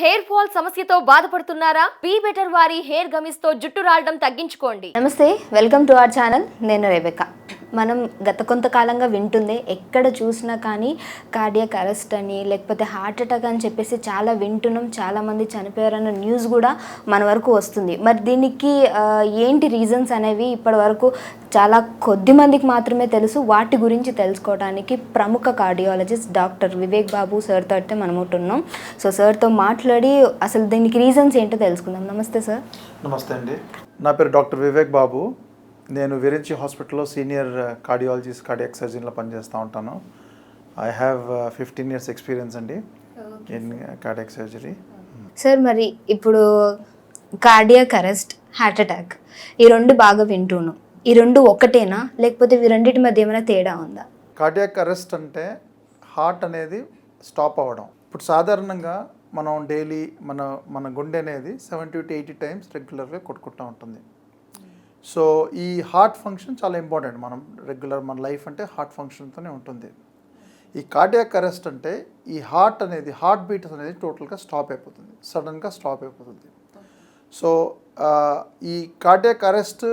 Hair fall సమస్యతో బాధపడుతున్నారా? Be better వారి హెయిర్ గమిస్తో జుట్టు రాలడం తగ్గించుకోండి. నమస్తే వెల్కమ్ టు అవర్ ఛానల్. నేను రేబెక్క మనం గత కొంతకాలంగా వింటుంది ఎక్కడ చూసినా కానీ కార్డియక్ అరెస్ట్ అని లేకపోతే హార్ట్ అటాక్ అని చెప్పేసి చాలా వింటున్నాం చాలామంది చనిపోయారన్న న్యూస్ కూడా మన వరకు వస్తుంది. మరి దీనికి ఏంటి రీజన్స్ అనేవి ఇప్పటి వరకు చాలా కొద్ది మందికి మాత్రమే తెలుసు. వాటి గురించి తెలుసుకోవడానికి ప్రముఖ కార్డియాలజిస్ట్ డాక్టర్ వివేక్ బాబు సార్తో అయితే మనం ఉంటున్నాం సో సార్తో మాట్లాడి అసలు దీనికి రీజన్స్ ఏంటో తెలుసుకుందాం. నమస్తే సార్. నమస్తే అండి. నా పేరు డాక్టర్ వివేక్ బాబు. నేను విరించి హాస్పిటల్లో సీనియర్ కార్డియాలజిస్ట్ కార్డియాక్ సర్జన్లో పనిచేస్తూ ఉంటాను. I have fifteen years experience అండి ఇన్ కార్డియాక్ సర్జరీ. సార్ మరి ఇప్పుడు కార్డియాక్ అరెస్ట్ హార్ట్ అటాక్ ఈ రెండు బాగా వింటున్నాం. ఈ రెండు ఒకటేనా? లేకపోతే ఈ రెండింటి మధ్య ఏమైనా తేడా ఉందా? కార్డియాక్ అరెస్ట్ అంటే హార్ట్ అనేది స్టాప్ అవ్వడం. ఇప్పుడు సాధారణంగా మనం డైలీ మన మన గుండె అనేది సెవెంటీ టు ఎయిటీ టైమ్స్ రెగ్యులర్గా కొట్టుకుంటూ ఉంటుంది. సో ఈ హార్ట్ ఫంక్షన్ చాలా ఇంపార్టెంట్ మనం రెగ్యులర్ మన లైఫ్ అంటే హార్ట్ ఫంక్షన్తోనే ఉంటుంది. ఈ కార్డియాక్ అరెస్ట్ అంటే ఈ హార్ట్ అనేది హార్ట్ బీట్ అనేది టోటల్గా స్టాప్ అయిపోతుంది. సడన్గా స్టాప్ అయిపోతుంది. సో ఈ కార్డియాక్ అరెస్ట్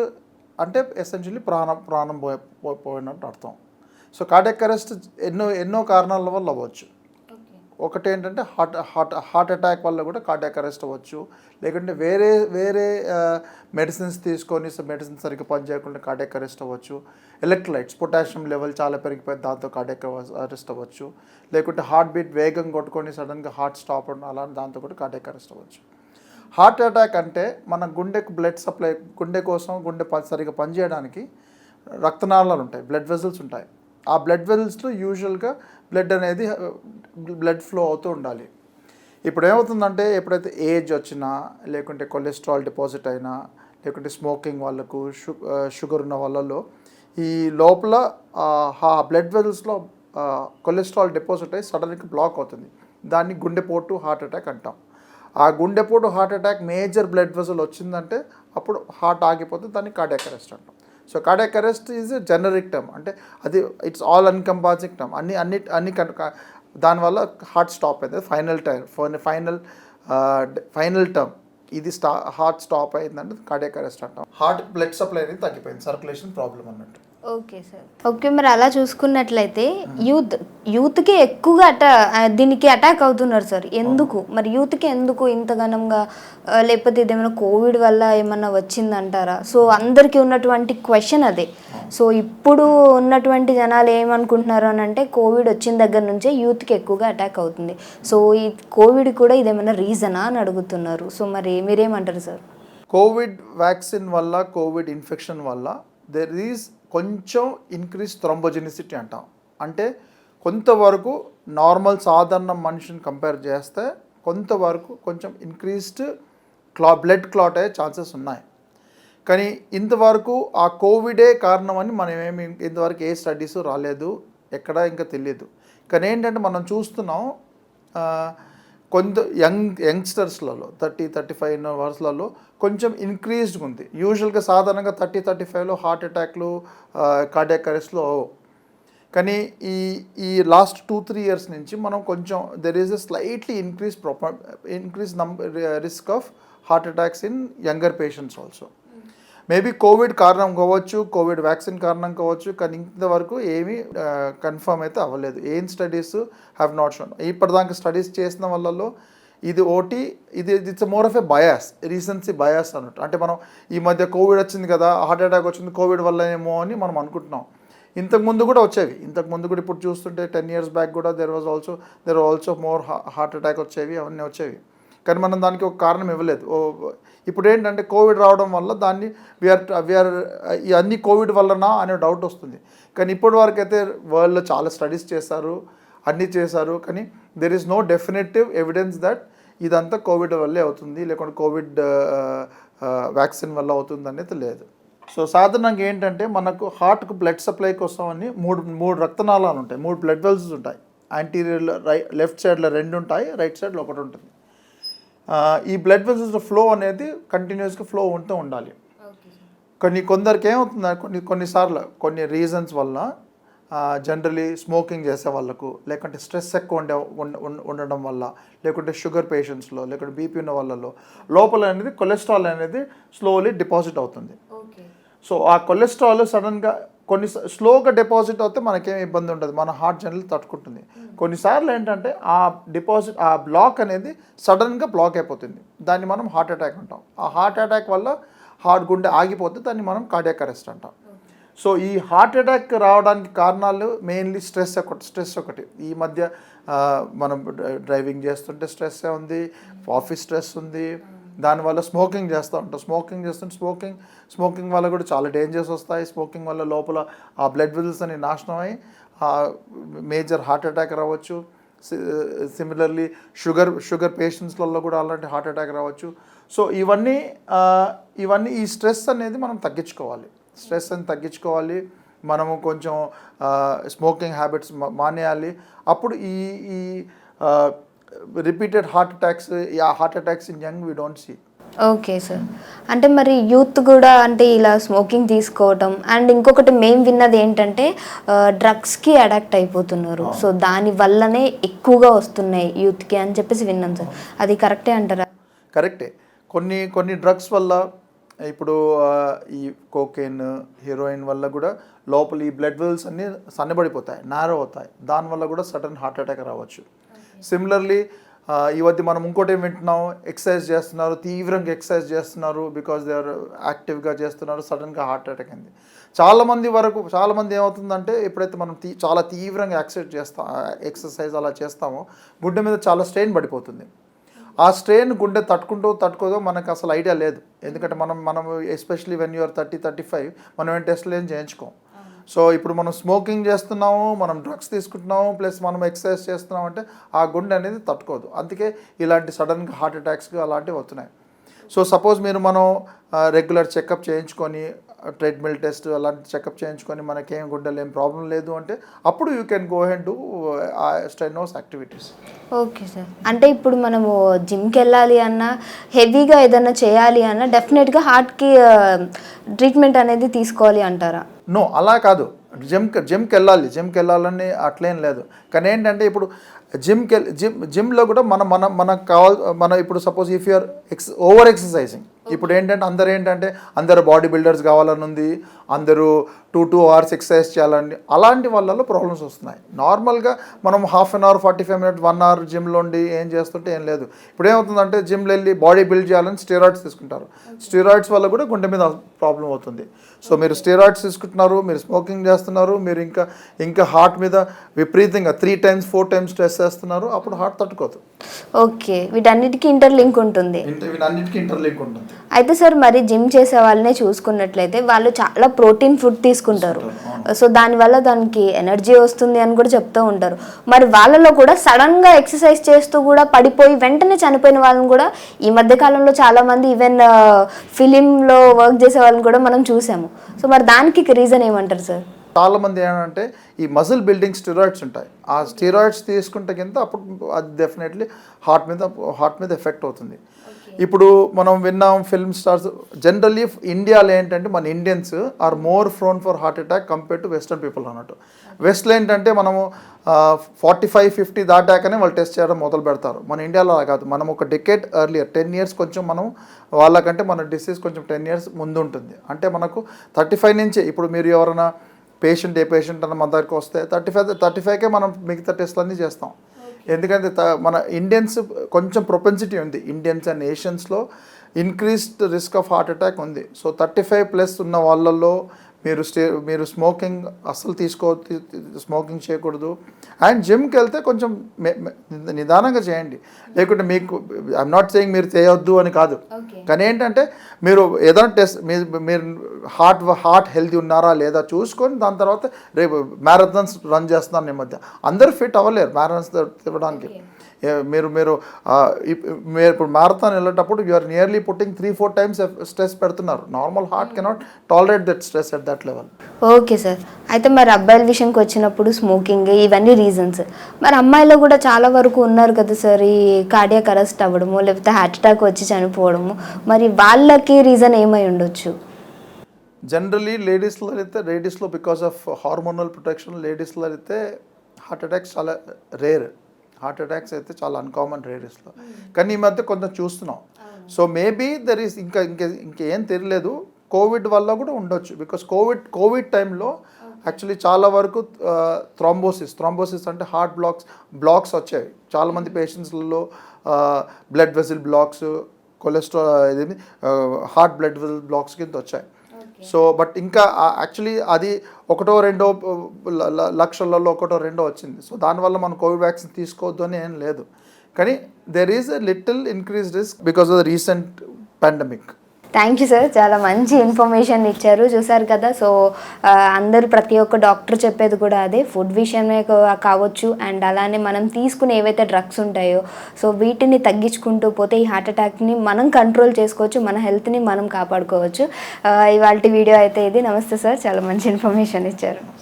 అంటే ఎసెన్షియలీ ప్రాణం ప్రాణం పో- పోయినట్టు అర్థం. సో కార్డియాక్ అరెస్ట్ ఎన్నో ఎన్నో కారణాల వల్ల అవ్వచ్చు. ఒకటి ఏంటంటే హార్ట్ హార్ట్ హార్ట్ అటాక్ వల్ల కూడా కార్డియాక్ అరెస్ట్ అవ్వచ్చు. లేకుంటే వేరే వేరే మెడిసిన్స్ తీసుకొని మెడిసిన్ సరిగ్గా పనిచేయకుండా కార్డియాక్ అరెస్ట్ అవ్వచ్చు. ఎలక్ట్రోలైట్స్ పొటాషియం లెవెల్ చాలా పెరిగిపోయి దాంతో కార్డియాక్ అరెస్ట్ అవ్వచ్చు. లేకుంటే హార్ట్ బీట్ వేగం కొట్టుకొని సడన్గా హార్ట్ స్టాప్ అవ్వడం అలా దాంతో కూడా కార్డియాక్ అరెస్ట్ అవ్వచ్చు. హార్ట్ అటాక్ అంటే మన గుండెకు బ్లడ్ సప్లై గుండె కోసం గుండె సరిగ్గా పనిచేయడానికి రక్తనాళాలు ఉంటాయి. బ్లడ్ వెజల్స్ ఉంటాయి. ఆ బ్లడ్ వెజల్స్లో యూజువల్గా బ్లడ్ అనేది బ్లడ్ ఫ్లో అవుతూ ఉండాలి. ఇప్పుడు ఏమవుతుందంటే ఎప్పుడైతే ఏజ్ వచ్చినా లేకుంటే కొలెస్ట్రాల్ డిపాజిట్ అయినా లేకుంటే స్మోకింగ్ వాళ్ళకు షుగర్ ఉన్న వాళ్ళలో ఈ లోపల ఆ బ్లడ్ వెజల్స్లో కొలెస్ట్రాల్ డిపాజిట్ అయ్యి సడన్గా బ్లాక్ అవుతుంది. దాన్ని గుండెపోటు హార్ట్ అటాక్ అంటాం. ఆ గుండెపోటు heart attack major blood vessel వచ్చిందంటే అప్పుడు హార్ట్ ఆగిపోతే దాన్ని కార్డియాక్ అరెస్ట్ అంటాం. So cardiac arrest is generic term అంటే అది ఇట్స్ ఆల్ అన్కంపాజింగ్ టర్మ్ అన్ని అన్ని అన్ని దానివల్ల హార్ట్ స్టాప్ అవుతుంది final time final final term ఇది స్టా హార్ట్ స్టాప్ అయిందంటే కార్డియాక్ అరెస్ట్ అంటాం. హార్ట్ బ్లడ్ సప్లై అనేది తగ్గిపోయింది. సర్క్యులేషన్ ప్రాబ్లం అన్నట్టు. Okay sir. ఓకే మరి అలా చూసుకున్నట్లయితే యూత్ యూత్కి ఎక్కువగా అటా దీనికి అటాక్ అవుతున్నారు సార్. ఎందుకు? మరి యూత్కి ఎందుకు ఇంత ఘనంగా లేకపోతే ఇదేమైనా కోవిడ్ వల్ల ఏమన్నా వచ్చిందంటారా? సో అందరికీ ఉన్నటువంటి క్వశ్చన్ అదే. సో ఇప్పుడు ఉన్నటువంటి జనాలు ఏమనుకుంటున్నారు అని అంటే కోవిడ్ వచ్చిన దగ్గర నుంచే యూత్కి ఎక్కువగా అటాక్ అవుతుంది. సో ఈ కోవిడ్ కూడా ఇదేమైనా రీజనా అని అడుగుతున్నారు. సో మరి మీరేమంటారు సార్? కోవిడ్ వ్యాక్సిన్ వల్ల కోవిడ్ ఇన్ఫెక్షన్ వల్ల దెర్ ఈజ్ కొంచెం ఇంక్రీజ్ థ్రంబోజెనిసిటీ అంటాం. అంటే కొంతవరకు నార్మల్ సాధారణ మనిషిని కంపేర్ చేస్తే కొంతవరకు కొంచెం ఇంక్రీస్డ్ క్లా బ్లడ్ క్లాట్ అయ్యే ఛాన్సెస్ ఉన్నాయి. కానీ ఇంతవరకు ఆ కోవిడే కారణమని మనం ఏమి ఇంతవరకు ఏ స్టడీస్ రాలేదు ఎక్కడ ఇంకా తెలియదు. కానీ ఏంటంటే మనం చూస్తున్నాం కొంత యంగ్ యంగ్స్టర్స్లలో థర్టీ థర్టీ ఫైవ్ అవర్స్లలో కొంచెం ఇంక్రీజ్డ్ ఉంది. యూజువల్గా సాధారణంగా థర్టీ థర్టీ ఫైవ్లో హార్ట్ అటాక్లు కార్డియాక్ అవు కానీ ఈ ఈ లాస్ట్ టూ త్రీ ఇయర్స్ నుంచి మనం కొంచెం there is a slightly increase ప్రొప increase number risk of heart attacks in younger patients also maybe Covid కారణం కావచ్చు కోవిడ్ వ్యాక్సిన్ కారణం కావచ్చు కానీ ఇంతవరకు ఏమీ కన్ఫర్మ్ అయితే అవ్వలేదు. ఏం స్టడీస్ హ్యావ్ నాట్ షోన్ ఇప్పటిదాకా స్టడీస్ చేసిన వాళ్ళలో ఇది ఓటి ఇది it's more of a bias recency bias అన్నట్టు. అంటే మనం ఈ మధ్య కోవిడ్ వచ్చింది కదా హార్ట్ అటాక్ వచ్చింది కోవిడ్ వల్ల ఏమో అని మనం అనుకుంటున్నాం. ఇంతకు ముందు కూడా వచ్చేవి. ఇంతకు ముందు కూడా ఇప్పుడు చూస్తుంటే టెన్ ఇయర్స్ బ్యాక్ కూడా there was also there also more heart attack వచ్చేవి అవన్నీ వచ్చేవి. కానీ మనం దానికి ఒక కారణం ఇవ్వలేదు. ఓ ఇప్పుడు ఏంటంటే కోవిడ్ రావడం వల్ల దాన్ని వీఆర్ వీఆర్ ఈ అన్ని కోవిడ్ వల్లనా అనే డౌట్ వస్తుంది. కానీ ఇప్పటి వరకు అయితే వరల్డ్లో చాలా స్టడీస్ చేశారు అన్నీ చేశారు. కానీ there is no definitive evidence that ఇదంతా కోవిడ్ వల్లే అవుతుంది. లేకుంటే కోవిడ్ వ్యాక్సిన్ వల్ల అవుతుంది అనేది లేదు. సో సాధారణంగా ఏంటంటే మనకు హార్ట్కు బ్లడ్ సప్లై కోసం అని మూడు మూడు రక్తనాళాలు ఉంటాయి. మూడు బ్లడ్ వెల్స్ ఉంటాయి. యాంటీరియర్ రై లెఫ్ట్ సైడ్లో రెండు ఉంటాయి రైట్ సైడ్లో ఒకటి ఉంటుంది. ఈ బ్లడ్ వెసల్స్ ఫ్లో అనేది కంటిన్యూస్గా ఫ్లో ఉంటూ ఉండాలి. కొన్ని కొందరికి ఏమవుతుంది కొన్ని కొన్నిసార్లు కొన్ని రీజన్స్ వల్ల జనరలీ స్మోకింగ్ చేసే వాళ్ళకు లేకుంటే స్ట్రెస్ ఎక్కువ ఉండే ఉండ- ఉండ- ఉండడం వల్ల లేకుంటే షుగర్ పేషెంట్స్లో లేకుంటే బీపీ ఉన్న వాళ్ళలో లోపల అనేది కొలెస్ట్రాల్ అనేది స్లోలీ డిపాజిట్ అవుతుంది. సో ఆ కొలెస్ట్రాల్ సడన్గా కొన్ని స్లోగా డిపాజిట్ అవుతే మనకేం ఇబ్బంది ఉండదు. మన హార్ట్ జనరల్ తట్టుకుంటుంది. కొన్నిసార్లు ఏంటంటే ఆ డిపాజిట్ ఆ బ్లాక్ అనేది సడన్గా బ్లాక్ అయిపోతుంది. దాన్ని మనం హార్ట్ అటాక్ అంటాం. ఆ హార్ట్ అటాక్ వల్ల హార్ట్ గుండె ఆగిపోతే దాన్ని మనం కార్డియాక్ అరెస్ట్ అంటాం. సో ఈ హార్ట్ అటాక్ రావడానికి కారణాలు మెయిన్లీ స్ట్రెస్ ఒకటి స్ట్రెస్ ఒకటి. ఈ మధ్య మనం డ్రైవింగ్ చేస్తుంటే స్ట్రెస్ ఉంది ఆఫీస్ స్ట్రెస్ ఉంది దానివల్ల స్మోకింగ్ చేస్తూ ఉంటాం. స్మోకింగ్ చేస్తుంటే స్మోకింగ్ స్మోకింగ్ వల్ల కూడా చాలా డేంజర్స్ వస్తాయి. స్మోకింగ్ వల్ల లోపల ఆ బ్లడ్ వెజల్స్ అని నాశనం అయ్యి మేజర్ హార్ట్ అటాక్ రావచ్చు. సిమిలర్లీ షుగర్ షుగర్ పేషెంట్స్లలో కూడా అలాంటి హార్ట్ అటాక్ రావచ్చు. సో ఇవన్నీ ఇవన్నీ ఈ స్ట్రెస్ అనేది మనం తగ్గించుకోవాలి. స్ట్రెస్ అని తగ్గించుకోవాలి. మనము కొంచెం స్మోకింగ్ హ్యాబిట్స్ మానేయాలి. అప్పుడు ఈ ఈ రిపీటెడ్ హార్ట్ అటాక్స్ ఆ heart attacks in young we don't see okay sir అంటే మరి యూత్ కూడా అంటే ఇలా స్మోకింగ్ తీసుకోవటం అండ్ ఇంకొకటి మేము విన్నది ఏంటంటే డ్రగ్స్కి అడాక్ట్ అయిపోతున్నారు. సో దాని వల్లనే ఎక్కువగా వస్తున్నాయి యూత్కి అని చెప్పేసి విన్నాం సార్ అది కరెక్టే అంటారా? కరెక్టే కొన్ని కొన్ని డ్రగ్స్ వల్ల ఇప్పుడు ఈ కోకెయిన్ హీరోయిన్ వల్ల కూడా లోపల ఈ బ్లడ్ వెల్స్ అన్నీ సన్నబడిపోతాయి నారో అవుతాయి. దానివల్ల కూడా సడన్ హార్ట్ అటాక్ రావచ్చు. సిమిలర్లీ ఈ మధ్య మనం ఇంకోటి ఏం వింటున్నాం? ఎక్సర్సైజ్ చేస్తున్నారు తీవ్రంగా ఎక్సర్సైజ్ చేస్తున్నారు బికాస్ దే ఆర్ యాక్టివ్గా చేస్తున్నారు సడన్గా హార్ట్ అటాక్ అయింది. చాలామంది వరకు చాలామంది ఏమవుతుందంటే ఎప్పుడైతే మనం తీ చాలా తీవ్రంగా యాక్సైజ్ చేస్తాం ఎక్సర్సైజ్ అలా చేస్తామో గుడ్డ మీద చాలా స్ట్రెయిన్ పడిపోతుంది. ఆ స్ట్రెయిన్ గుండె తట్టుకుంటూ తట్టుకోదో మనకు అసలు ఐడియా లేదు. ఎందుకంటే మనం మనం especially when you're thirty thirty five మనం ఏం టెస్ట్లు ఏం చేయించుకోం. సో ఇప్పుడు మనం స్మోకింగ్ చేస్తున్నాము మనం డ్రగ్స్ తీసుకుంటున్నాము ప్లస్ మనం ఎక్సర్సైజ్ చేస్తున్నాం అంటే ఆ గుండె అనేది తట్టుకోదు. అందుకే ఇలాంటి సడన్గా హార్ట్ అటాక్స్ అలాంటివి వస్తున్నాయి. సో సపోజ్ మీరు మనం రెగ్యులర్ చెకప్ చేయించుకొని ట్రెడ్మిల్ టెస్ట్ అలాంటి చెకప్ చేయించుకొని మనకేం గుండెలు ఏం ప్రాబ్లం లేదు అంటే అప్పుడు you can go ahead do strenuous activities okay sir అంటే ఇప్పుడు మనము జిమ్కి వెళ్ళాలి అన్నా హెవీగా ఏదైనా చేయాలి అన్నా డెఫినెట్గా హార్ట్కి ట్రీట్మెంట్ అనేది తీసుకోవాలి అంటారా? నో అలా కాదు. జిమ్కి జిమ్కి వెళ్ళాలి. జిమ్కి వెళ్ళాలని అట్లేం లేదు. కానీ ఏంటంటే ఇప్పుడు జిమ్కి జిమ్ జిమ్లో కూడా మన మన మనకు కావాల్ మన ఇప్పుడు suppose if you're ex over exercising ఇప్పుడు ఏంటంటే అందరు ఏంటంటే అందరు బాడీ బిల్డర్స్ కావాలని ఉంది అందరూ టూ టూ అవర్స్ ఎక్సర్సైజ్ చేయాలని అలాంటి వాళ్ళలో ప్రాబ్లమ్స్ వస్తున్నాయి. నార్మల్గా మనం half an hour forty five minute one hour జిమ్లో ఉండి ఏం చేస్తుంటే ఏం లేదు. ఇప్పుడు ఏమవుతుందంటే జిమ్లో వెళ్ళి బాడీ బిల్డ్ చేయాలని స్టీరాయిడ్స్ తీసుకుంటారు. స్టీరాయిడ్స్ వల్ల కూడా గుండె మీద ప్రాబ్లం అవుతుంది. సో మీరు స్టీరాయిడ్స్ తీసుకుంటున్నారు మీరు స్మోకింగ్ చేస్తున్నారు మీరు ఇంకా ఇంకా హార్ట్ మీద విపరీతంగా three times four times stress చేస్తున్నారు అప్పుడు హార్ట్ తట్టుకోదు. ఓకే వీటన్నిటికీ ఇంటర్లింక్ ఉంటుంది. వీటన్నిటికీ ఇంటర్లింక్ ఉంటుంది. అయితే సార్ మరి జిమ్ చేసే వాళ్ళనే చూసుకున్నట్లయితే వాళ్ళు చాలా ప్రోటీన్ ఫుడ్ తీసుకుంటారు. సో దానివల్ల దానికి ఎనర్జీ వస్తుంది అని కూడా చెప్తూ ఉంటారు. మరి వాళ్ళలో కూడా సడన్గా ఎక్సర్సైజ్ చేస్తూ కూడా పడిపోయి వెంటనే చనిపోయిన వాళ్ళని కూడా ఈ మధ్య కాలంలో చాలా మంది ఈవెన్ ఫిలింలో వర్క్ చేసే వాళ్ళని కూడా మనం చూసాము. సో మరి దానికి రీజన్ ఏమంటారు సార్? చాలా మంది ఏంటంటే ఈ మజిల్ బిల్డింగ్ స్టెరాయిడ్స్ ఉంటాయి. ఆ స్టెరాయిడ్స్ తీసుకుంటే కింద అప్పుడు అది డెఫినెట్లీ హార్ట్ మీద హార్ట్ మీద ఎఫెక్ట్ అవుతుంది. ఇప్పుడు మనం విన్నాం ఫిల్మ్ స్టార్స్ జనరల్లీ ఇండియాలో ఏంటంటే మన Indians are more prone for heart attack compare to western people అన్నట్టు. వెస్ట్లో ఏంటంటే మనము ఫార్టీ ఫైవ్ ఫిఫ్టీ దాటాకనే వాళ్ళు టెస్ట్ చేయడం మొదలు పెడతారు. మన ఇండియాలో అలా కాదు. మనం ఒక డెకేట్ ఎర్లియర్ టెన్ ఇయర్స్ కొంచెం మనం వాళ్ళకంటే మన డిసీజ్ కొంచెం టెన్ ఇయర్స్ ముందు ఉంటుంది అంటే మనకు థర్టీ ఫైవ్ నుంచి ఇప్పుడు మీరు ఎవరైనా పేషెంట్ ఏ పేషెంట్ అన్న మన దగ్గరికి వస్తే థర్టీ ఫైవ్ థర్టీ ఫైవ్కే మనం మిగతా టెస్ట్లు అన్నీ చేస్తాం. ఎందుకంటే త- మన ఇండియన్స్ కొంచెం ప్రొపెన్సిటీ ఉంది. Indians and ఏషియన్స్లో increased risk of heart attack ఉంది. సో థర్టీ ఫైవ్ ప్లస్ ఉన్న వాళ్ళల్లో మీరు స్టే మీరు స్మోకింగ్ అస్సలు తీసుకో స్మోకింగ్ చేయకూడదు. అండ్ జిమ్కి వెళ్తే కొంచెం నిదానంగా చేయండి. లేకుంటే మీకు ఐఎమ్ నాట్ సేయింగ్ మీరు చేయొద్దు అని కాదు. కానీ ఏంటంటే మీరు ఏదైనా టెస్ట్ మీరు మీరు హార్ట్ హార్ట్ హెల్తీ ఉన్నారా లేదా చూసుకొని దాని తర్వాత రేపు మ్యారథాన్స్ రన్ చేస్తున్నాను ఈ మధ్య. అందరూ ఫిట్ అవ్వలేరు మ్యారథాన్స్ తిరగడానికి. మీరు మీరు మీరు ఇప్పుడు మ్యారథాన్ వెళ్ళేటప్పుడు you are nearly putting three four times stress పెడుతున్నారు. Normal heart cannot tolerate that stress at that level okay sir అయితే మరి అబ్బాయిల విషయంకి వచ్చినప్పుడు స్మోకింగ్ ఇవన్నీ రీజన్స్ మరి అమ్మాయిలో కూడా చాలా వరకు ఉన్నారు కదా సార్ ఈ కార్డియాక్ అరెస్ట్ అవ్వడము లేకపోతే హార్ట్ అటాక్ వచ్చి చనిపోవడము. మరి వాళ్ళకి రీజన్ ఏమై ఉండొచ్చు? జనరలీ లేడీస్లో అయితే లేడీస్లో బికాస్ ఆఫ్ హార్మోనల్ ప్రొటెక్షన్ లేడీస్లో అయితే హార్ట్ అటాక్స్ చాలా రేర్ హార్ట్ అటాక్స్ అయితే చాలా అన్కామన్ లేడీస్లో కానీ ఈ మధ్య కొంచెం చూస్తున్నాం. సో మేబీ దర్ ఈస్ ఇంకా ఇంకా ఇంకేం తెలియలేదు. కోవిడ్ వల్ల కూడా ఉండొచ్చు. బికాస్ కోవిడ్ కోవిడ్ టైంలో యాక్చువల్లీ చాలా వరకు థ్రాంబోసిస్ థ్రాంబోసిస్ అంటే హార్ట్ బ్లాక్స్ బ్లాక్స్ వచ్చాయి. చాలామంది పేషెంట్స్లలో బ్లడ్ వెసిల్ బ్లాక్స్ కొలెస్ట్రాల్ ఇది హార్ట్ బ్లడ్ వెసిల్ బ్లాక్స్ కింద వచ్చాయి. సో బట్ ఇంకా యాక్చువల్లీ అది ఒకటో రెండో ల- లక్షలలో ఒకటో రెండో వచ్చింది. సో దానివల్ల మనం కోవిడ్ వ్యాక్సిన్ తీసుకోవద్దు అని ఏం లేదు. కానీ there is a little increase risk because of the recent pandemic thank you sir చాలా మంచి ఇన్ఫర్మేషన్ ఇచ్చారు. చూసారు కదా? సో అందరు అందరూ ప్రతి ఒక్క డాక్టర్ చెప్పేది కూడా అదే. ఫుడ్ విషయమే కావచ్చు. అండ్ అలానే మనం తీసుకునే ఏవైతే డ్రగ్స్ ఉంటాయో సో వీటిని తగ్గించుకుంటూ పోతే ఈ హార్ట్ అటాక్ని మనం కంట్రోల్ చేసుకోవచ్చు. మన హెల్త్ని మనం కాపాడుకోవచ్చు. ఇవాళ వీడియో అయితే ఇది. నమస్తే సార్ చాలా మంచి ఇన్ఫర్మేషన్ ఇచ్చారు.